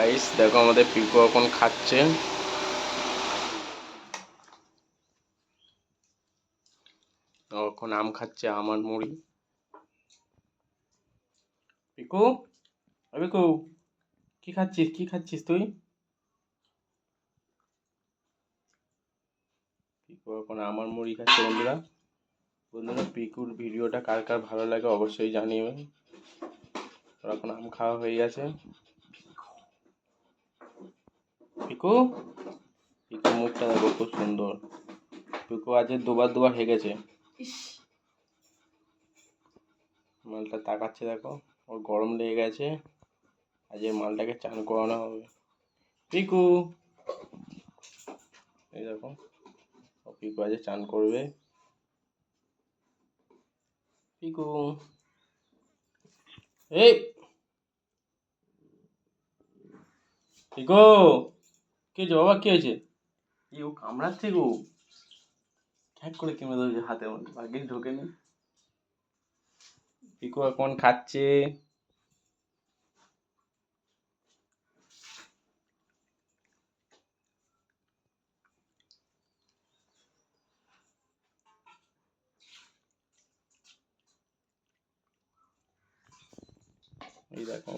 Guys দেখো আমাদের পিকু এখন খাচ্ছে। এখন আম খাচ্ছে আমার মুড়ি। পিকু? পিকু, কি খাচ্ছিস? কি খাচ্ছিস তুই? পিকু এখন আমার মুড়ি খাচ্ছে, বন্ধুরা। বন্ধুরা, পিকুর ভিডিওটা কার কার ভালো লাগে অবশ্যই ওর এখন আম খাওয়া হয়ে গেছে। পিকু পিকু মুখটা দেখো খুব সুন্দর। পিকু আজ দুবার দুবার হেগেছে। মালটা তাকাচ্ছে দেখো ওর গরম লেগে গেছে। আজ মালটাকে চান করানো হবে। পিকু। এই দেখো ও পিকু আজ চান করবে। পিকু। এই। পিকু। কি হয়েছে বাবা কি হয়েছে? এই ও কামড়াচ্ছে গো। খ্যাক করে কেমে ধরেছে হাতের মধ্যে? ভাগ্যিস ঢোকেনি। পিকু এখন খাচ্ছে। এই দেখো।